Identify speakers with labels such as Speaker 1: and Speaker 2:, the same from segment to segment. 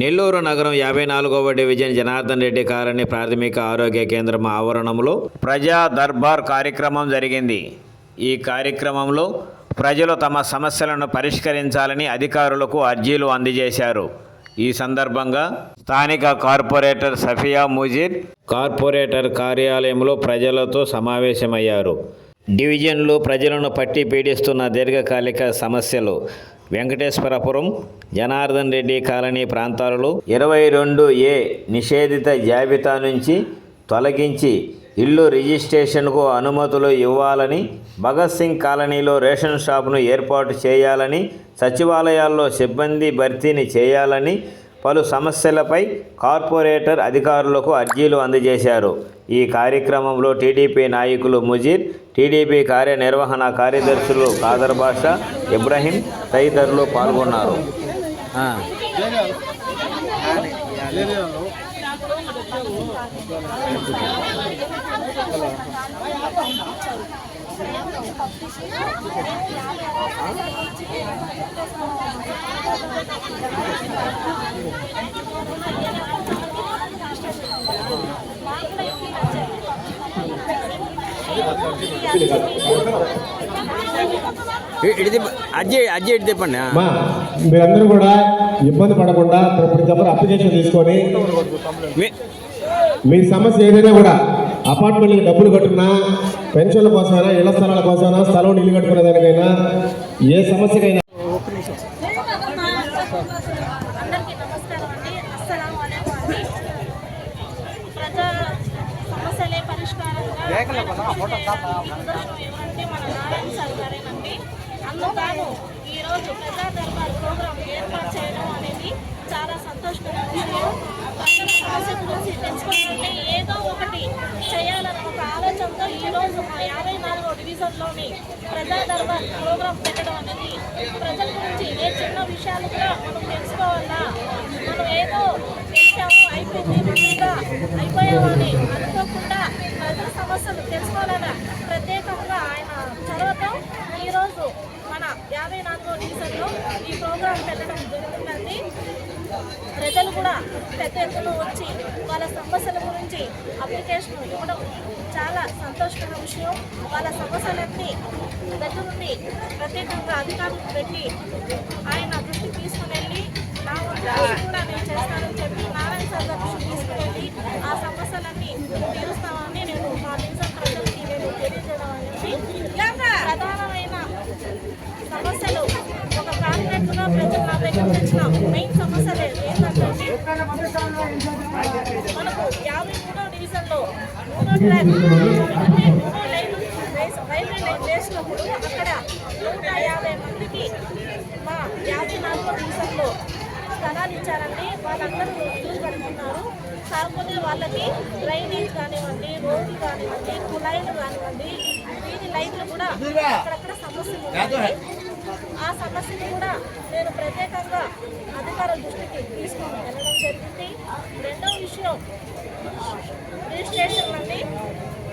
Speaker 1: నెల్లూరు నగరం యాభై నాలుగవ డివిజన్ జనార్దన్ రెడ్డి కాలనీ ప్రాథమిక ఆరోగ్య కేంద్రం ఆవరణంలో ప్రజా దర్బార్ కార్యక్రమం జరిగింది. ఈ కార్యక్రమంలో ప్రజలు తమ సమస్యలను పరిష్కరించాలని అధికారులకు అర్జీలు అందజేశారు. ఈ సందర్భంగా స్థానిక కార్పొరేటర్ సఫియా ముజీర్ కార్పొరేటర్ కార్యాలయంలో ప్రజలతో సమావేశమయ్యారు. డివిజన్లో ప్రజలను పట్టి పీడిస్తున్న దీర్ఘకాలిక సమస్యలు వెంకటేశ్వరపురం జనార్దన్ రెడ్డి కాలనీ ప్రాంతాలలో ఇరవై రెండు ఏ నిషేధిత జాబితా నుంచి తొలగించి ఇల్లు రిజిస్ట్రేషన్కు అనుమతులు ఇవ్వాలని భగత్ సింగ్ కాలనీలో రేషన్ షాపును ఏర్పాటు చేయాలని సచివాలయాల్లో సిబ్బంది భర్తీని చేయాలని పలు సమస్యలపై కార్పొరేటర్ అధికారులకు అర్జీలు అందజేశారు. ఈ కార్యక్రమంలో టీడీపీ నాయకులు ముజీర్ టీడీపీ కార్యనిర్వహణ కార్యదర్శులు కాదర్ బాషా ఇబ్రహీం తదితరులు పాల్గొన్నారు. అజ్జి అజ్జి ఇటు
Speaker 2: మీరందరూ కూడా ఇబ్బంది పడకుండా ప్రతిఒక్కరు అప్లికేషన్ తీసుకొని మీ సమస్య ఏదైనా కూడా అపార్ట్మెంట్కి డబ్బులు కట్టుకున్నా పెన్షన్ల కోసమైనా ఇళ్ళ స్థలాల కోసమైనా స్థలం ఇల్లు కట్టుకునే దానికైనా ఏ సమస్యకైనా.
Speaker 3: అందరికీ నమస్కారం అండి. అస్సలం అండి ప్రజా సమస్యలే పరిష్కారంగా అందరూ ఎవరంటే మన నారాయణ సార్ గారేనండి అందుకు ఈరోజు ప్రజా దర్బార్ ప్రోగ్రాం ఏర్పాటు చేయడం అనేది చాలా సంతోషకరమైన విషయం ప్రజల సమస్య గురించి తెలుసుకోవాలంటే ఏదో ఒకటి చేయాలని ఒక ఆలోచనతో ఈరోజు మా యాభై నాలుగో డివిజన్లోని ప్రజా దర్బార్ ప్రోగ్రాం పెట్టడం అనేది ప్రజల గురించి ఏ చిన్న విషయాలు కూడా మనం తెలుసుకోవాలా? మనం ఏదో చేసాము అయిపోయింది మంచిగా అయిపోయామని అనుకోకుండా తెలుసుకోలేదా? ప్రత్యేకంగా ఆయన చొరవతో ఈరోజు మన యాభై నాలుగో డివిజన్లో ఈ ప్రోగ్రాం పెట్టడం జరుగుతుందండి ప్రజలు కూడా పెద్ద ఎత్తున వచ్చి వాళ్ళ సమస్యల గురించి అప్లికేషన్ ఇవ్వడం చాలా సంతోషకర విషయం. వాళ్ళ సమస్యలన్నీ దగ్గరుండి ప్రత్యేకంగా అధికారులకు పెట్టి ఆయన దృష్టికి తీసుకుని వెళ్ళి నా కూడా నేను చేస్తానని చెప్పి నారాయణ సార్ గారి దృష్టికి తీసుకుని వెళ్ళి ఆ సమస్యలన్నీ తీరుస్తామని నేను మా డివిజన్ ప్రజలకి నేను తెలియజేయడం అనేది ప్రధానమైన సమస్యలు. ఒక కార్పొరేట్గా ప్రజలు నా దగ్గర వచ్చిన మెయిన్ సమస్యలు ఏంటంటే మనకు యాభై మూడో డివిజన్లో మూడో ట్రాక్ అంటే మూడో లైన్ వేసి రైల్వే లైన్ వేసినప్పుడు అక్కడ నూట యాభై మందికి మా యాభై నాలుగో డివిజన్లో స్థలాలు ఇచ్చారండి. వాళ్ళందరూ ఇల్లు కట్టుకున్నారు కాకపోతే వాళ్ళకి డ్రైనేజ్ కానివ్వండి రోడ్లు కానివ్వండి కులాయిలు కానివ్వండి వీటి లైట్లు కూడా అక్కడక్కడ సమస్యలు ఉన్నాయి. ఆ సమస్యను కూడా నేను ప్రత్యేకంగా అధికారుల దృష్టికి తీసుకొని వెళ్ళడం జరిగింది. రెండో విషయం రిజిస్ట్రేషన్ అండి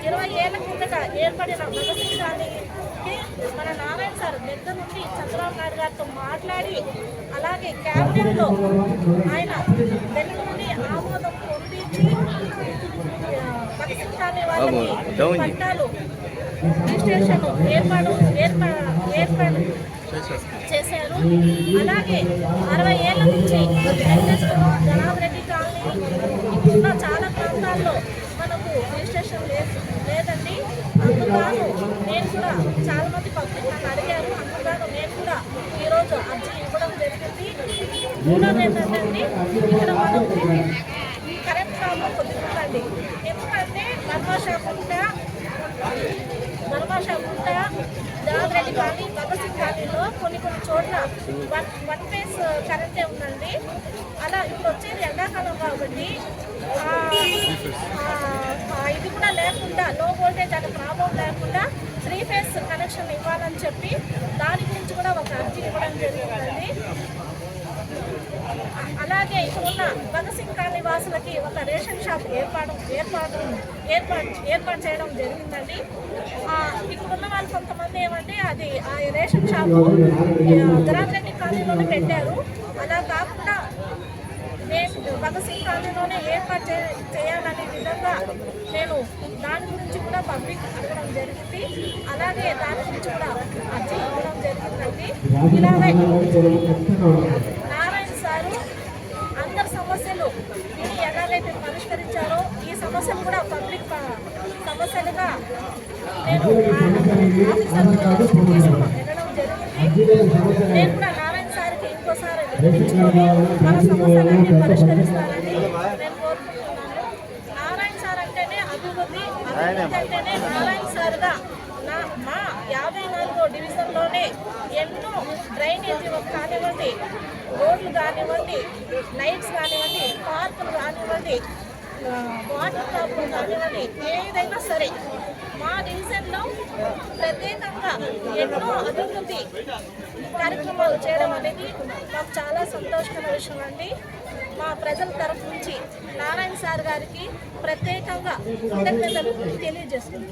Speaker 3: ఇరవై ఏళ్ళ కిందట ఏర్పడిన భగత్ మన నారాయణ సార్ దగ్గర నుండి చంద్రబాబు నాయుడు గారితో మాట్లాడి అలాగే క్యాబినెట్లో ఆయన దగ్గర నుండి ఆమోదం కాలనీ వాళ్ళకి పట్టాలు రిజిస్ట్రేషన్ ఏర్పాటు ఏర్పా ఏర్పాటు చేశారు. అలాగే అరవై ఏళ్ళ నుంచి జనార్దన్ రెడ్డి కాలనీ ఇంకా చాలా ప్రాంతాల్లో మనకు రిజిస్ట్రేషన్ లేదు లేదండి. అందుకు నేను కూడా చాలా మంది పబ్లిక్ నన్ను అడిగారు. అందుకు నేను కూడా ఈరోజు అర్జీ ఇవ్వడం జరిగింది. మూడోది ఏంటంటే అండి, ఇక్కడ మనం కరెంట్ ప్రాబ్లం కొద్దిగా ఉందండి ఎందుకంటే ధర్మాషాపుంటా ధర్మాషాపుంట జనార్దరెడ్డి కానీ భగత్ కాలనీలో కొన్ని కొన్ని చోట్ల వన్ వన్ ఫేస్ uh, కరెంటే ఉందండి. అలా ఇప్పుడు వచ్చేది ఎండాకాలం కాబట్టి ఇది కూడా లేకుండా లో వోల్టేజ్ అనే ప్రాబ్లం లేకుండా త్రీ ఫేస్ కనెక్షన్ ఇవ్వాలని చెప్పి దాని గురించి కూడా ఒక అర్జీ ఇవ్వడం జరిగిందండి. అలాగే ఇక్కడ భగత్ సింగ్ కాలనీ వాసులకి ఒక రేషన్ షాప్ ఏర్పాటు ఏర్పాటు ఏర్పాటు ఏర్పాటు చేయడం జరిగిందండి. ఇప్పుడున్న ఇక్కడ ఉన్న వాళ్ళు కొంతమంది ఏమంటే అది ఆ రేషన్ షాప్ జనార్దన్ కాలనీలోనే పెట్టారు. అలా కాకుండా నేను భగత్ సింగ్ కాలనీలోనే ఏర్పాటు చే చేయాలనే విధంగా నేను దాని గురించి కూడా పబ్లిక్ అడగడం జరిగింది. అలాగే దాని గురించి కూడా అర్జీ ఇవ్వడం జరిగిందండి. ఇలాగే నారాయణ సారు అందరి సమస్యలు విని ఎలాగైతే పరిష్కరించారో ఈ సమస్యలు కూడా పబ్లిక్ సమస్యలుగా నేను కూడా నారాయణ సార్కి ఇంకోసారి వినిపించుకొని మన సమస్యలన్నీ పరిష్కరిస్తారని నేను కోరుకుంటున్నాను. నారాయణ సార్ అంటేనే అభివృద్ధి అభివృద్ధి అంటేనే నారాయణ సార్గా నా మా యాభై నాలుగో డివిజన్లోనే ఎన్నో డ్రైనేజీ వర్క్ కానివ్వండి రోడ్లు కానివ్వండి లైట్స్ కానివ్వండి పార్కులు కానివ్వండి వాటర్ ప్రాబ్లం కానివ్వండి ఏదైనా సరే మా డివిజన్లో ప్రత్యేకంగా ఎన్నో అభివృద్ధి కార్యక్రమాలు చేయడం అనేది మాకు చాలా సంతోషకర విషయం అండి మా ప్రజల తరఫు నుంచి నారాయణ సార్ గారికి ప్రత్యేకంగా కృతజ్ఞతలు తెలియజేస్తున్నాం.